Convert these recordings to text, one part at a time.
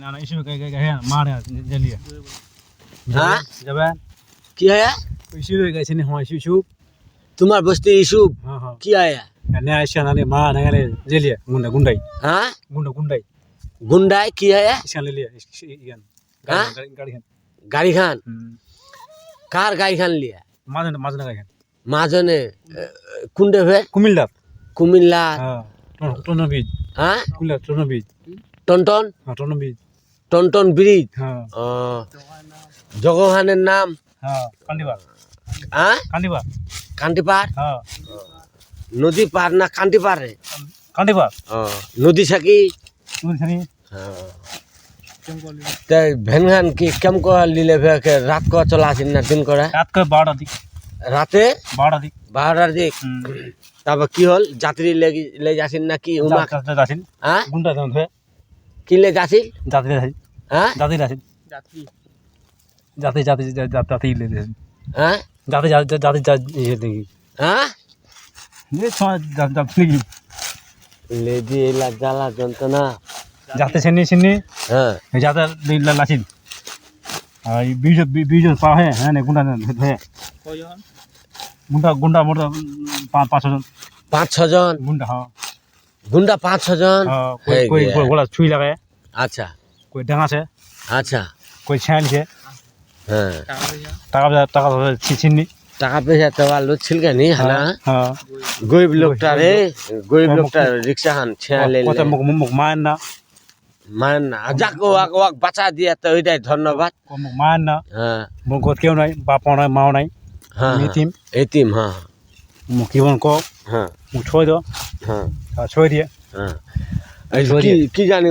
না না ইস্যু কে কে হ্যাঁ মারে জলিয়ে হ্যাঁ? যাবে কি है ইস্যু হয়ে গেছে নি হয় ইস্যু তোমার বস্তি ইসুফ হ্যাঁ হ্যাঁ কি आया নে আইসা না নে মা না গেলে জলিয়ে গুন্ডা গুন্ডাই हाँ গুন্ডা গুন্ডাই গুন্ডায় কি है ইসান লিয়ে ইয়ান হ্যাঁ? গাড়ি গাড়ি খান গাড়ি খান হুম কার গাড়ি খান লিয়া মাঝে মাঝে গাড়ি খান মাজনে কুন্ডে ভে কুমিল্লার কুমিল্লা হ্যাঁ টনো বীজ হ্যাঁ কুমিল্লার টনো বীজ টনটন? হ্যাঁ টনটন ব্রিজ। হ্যাঁ। জগহানের নাম? হ্যাঁ নদী পার না কান্টি পার রে কান্দিবা নদী সাকি? তাই কি কেম কো লিলে কে রাত কো চলা আছেন না দিন করে রাত করে বারোটা দিক। রাতে? বারোটা দিক। বারোটার দিক। তারপর কি হল? যাত্রী লেগে লে যাচ্ছেন না কি? উমা যাচ্ছেন হ্যাঁ গুন্ডা যেমন ধরে কি লে যাচ্ছিল যাত্রী আছেন হ্যাঁ যাত্রী আছেন যাত্রী যাত্রী যাত্রী ইলে দিয়েছেন হ্যাঁ? যাত্রী যাত্রী ইয়ে দেখি। হ্যাঁ? যে সময় যাত্রী লে দিয়ে এলা জ্বালা যন্ত্রণা যাতে চিনি চিনি হ্যাঁ। যাতে লাচিন। আর বীজ বীজ পা হয়ে হ্যাঁ গুন্ডা হয়ে। গুন্ডা গুন্ডা মোটা পাঁচ পাঁচ জন পাঁচ ছজন। গুন্ডা হ্যাঁ। গুন্ডা পাঁচ ছজন? কই হয়ে কই গিয়া। গোলা ছুই লাগায় আচ্ছা। কই ডাঙাছে আচ্ছা। কই ছেঁড়ছে হ্যাঁ। টাকা টাকা চিনি টাকা পয়সা তো আর লুচ্ছিল কেনি হানা হ্যাঁ গরিব লোকটা রে গরিব লোকটা রিক্সা হান ছেঁড়া লে কত মুখ মুখ মায়ের না। মান না। যাক ওয়াক ওয়াক বাঁচা দিয়ে তো ওইটাই ধন্যবাদ। মুখ মায়ের না। হ্যাঁ। মুখ ঘর কেউ নাই বাপ নাই মাও নাই। হ্যাঁ মিতিম এতিম। হ্যাঁ। মুখ কিবন ক হ্যাঁ। মুখ ছয় দাও হ্যাঁ। দিয়ে। হ্যাঁ। কি কি জানি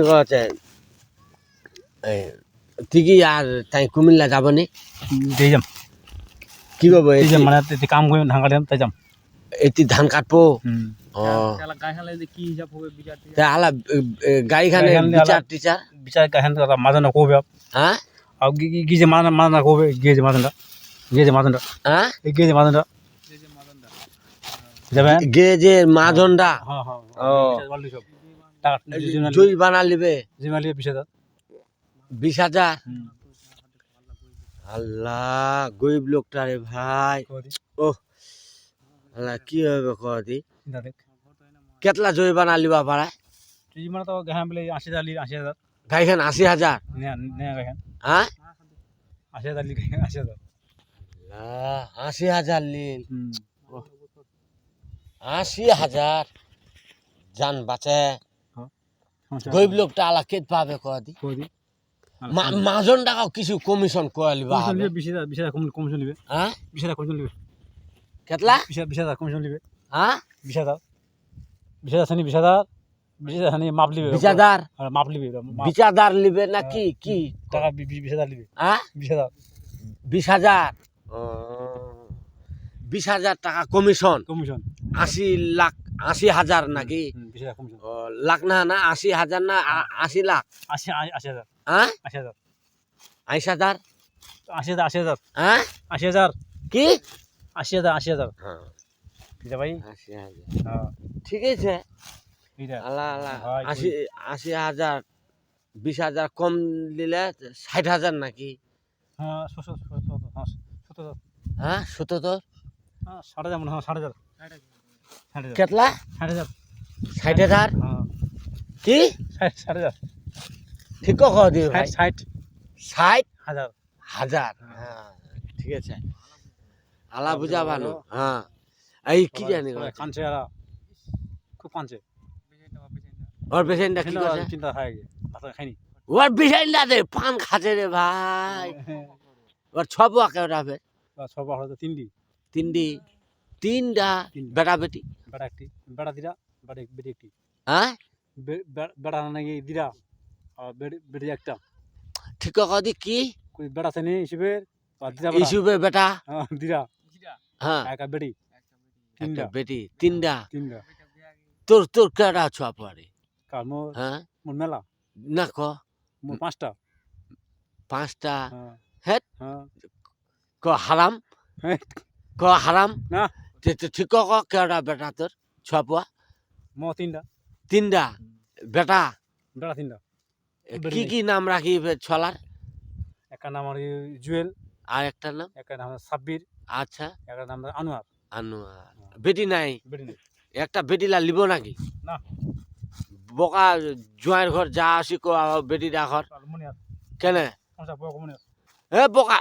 এই তুই কি আর তাই কুমিল্লা যাব নি? দিয়ে যাম। কি করব এই যে মানে কাম করি ধান কাটিম তাই যাম। এটি ধান কাটবো? হুম। ও। তা আলা এ, এ, গাড়ি খানে গাড়ি খানে বিচার টিচার? বিচার কাহেন তারা মাঝানা কবে হ্যাঁ? আর গিয়ে যে মাঝানা মাঝানা কবে গিয়ে যে মাঝানটা গিয়ে যে মাঝানটা হ্যাঁ? এই গিয়ে যে মাঝানটা যাবেন? গে যে মাজনটা হ্যাঁ হ্যাঁ ও। জুই বানা লিবে জিমালি বিশ হাজার বিশ হাজার। আল্লাহ গরিব লোকটা রে ভাই। ও আল্লাহ কি হবে কদি কেতলা জুই বানা লিবা পারায় তুই মানে তো গাহান বলে আশি হাজার আশি হাজার। গাড়ি আশি হাজার? নে নে গাহান হ্যাঁ? আশি হাজার আশি হাজার। আশি হাজার হুম। আশি হাজার। জান বাঁচে। সমস্যা গরিব লোকটা আলা কেত পাবে কদি মাজন টাকাও কিছু কমিশন করে লিবা কমিশন হবে। নিবে বিশ হাজার বিশ হাজার কম- কমিশন নিবে হ্যাঁ? বিশ হাজার কমিশন নিবে কেতলা? বিশ হাজার বিশ হাজার কমিশন নিবে হ্যাঁ? বিশ হাজার। বিশ হাজার শানি বিশ হাজার। বিশ হাজার শানি মাপ লিবে। বিচাদার আর মাপ লিবে মাপ- বিচাদার লিবে না কি? কি? টাকা বি- বি- বিশ হাজার লিবে। হ্যাঁ? বিশ হাজার। বিশ হাজার? বিশ হাজার টাকা কমিশন। কমিশন। আশি লাখ আশি হাজার নাকি? লাখ না না আশি হাজার না আশি লাখ। আশি আশি- হাজার। হ্যাঁ আশি হাজার। আশি হাজার? আশি হাজার আশি হাজার। হ্যাঁ আশি হাজার। কি? আশি হাজার আশি হাজার। হ্যাঁ। ভাই? আশি হাজার। হ্যাঁ। ঠিক আছে। আল্লাহ আল্লাহ। আশি আশি হাজার বিশ হাজার কম দিলে ষাট হাজার নাকি? হ্যাঁ সত্তর সত্তর হ্যাঁ সত্তর। হ্যাঁ সত্তর? হ্যাঁ ষাট হাজার মনে হয় ষাট হাজার। হ্যাঁ। কি? ষাট ষাট হাজার ঠিক কহ দিও ভাই? ষাট হাজার। হাজার? হ্যাঁ ঠিক আছে। আলা বুঝা ভালো। হ্যাঁ। এই কি জানি কাঁদছে এরা খুব কাঁদছে। ওর পেশেন্টটা কি করছে চিন্তা গিয়ে ভাত খাইনি ওর পেশেন্টটা রে পান খাচ্ছে রে ভাই। ওর ছ বুয়াকে ওরাবে সব হয়তো তিনটি তিনটি তিনটা। বেটা বেটি। বেড়া একটি বেড়া দিরা বেড়া বেটি একটি। হ্যাঁ? বে- বে- বেড়া নাকি দিরা? বেড়ি একটা। ঠিক কদি কি? কই বেড়া শ্রেণি হিসেবে আর দিরা বেড়া। ইসুবে বেটা। দিরা। হ্যাঁ। একা একটা তিনটা বেটি তিনটা তিনটা তোর তোর কেডা ছ পড়ে? কার মোর? হ্যাঁ? মোর মেলা। না ক। মোর পাঁচটা। পাঁচটা। হ্যাঁ। হ্যাঁ। ক হারাম? হ্যাঁ। ক হারাম? না। ঠিক কেডা বেটা তোর? ছ পুয়া? মো তিনটা। তিনটা? বেটা? বেড়া তিনটা। কি কি নাম রাখি ছলার? একটা নাম আর জুয়েল। আর একটা নাম? একটা নাম সাব্বির। আচ্ছা। একটা নাম আনোয়ার। আনোয়ার। বেটি নাই? বেটি নেই। একটা বেটিলা লিব নাকি? না। বোকা জোয়াইয়ের ঘর যা আসি কো বেটি ডাকর মনে কেনে? আছে এ বোকা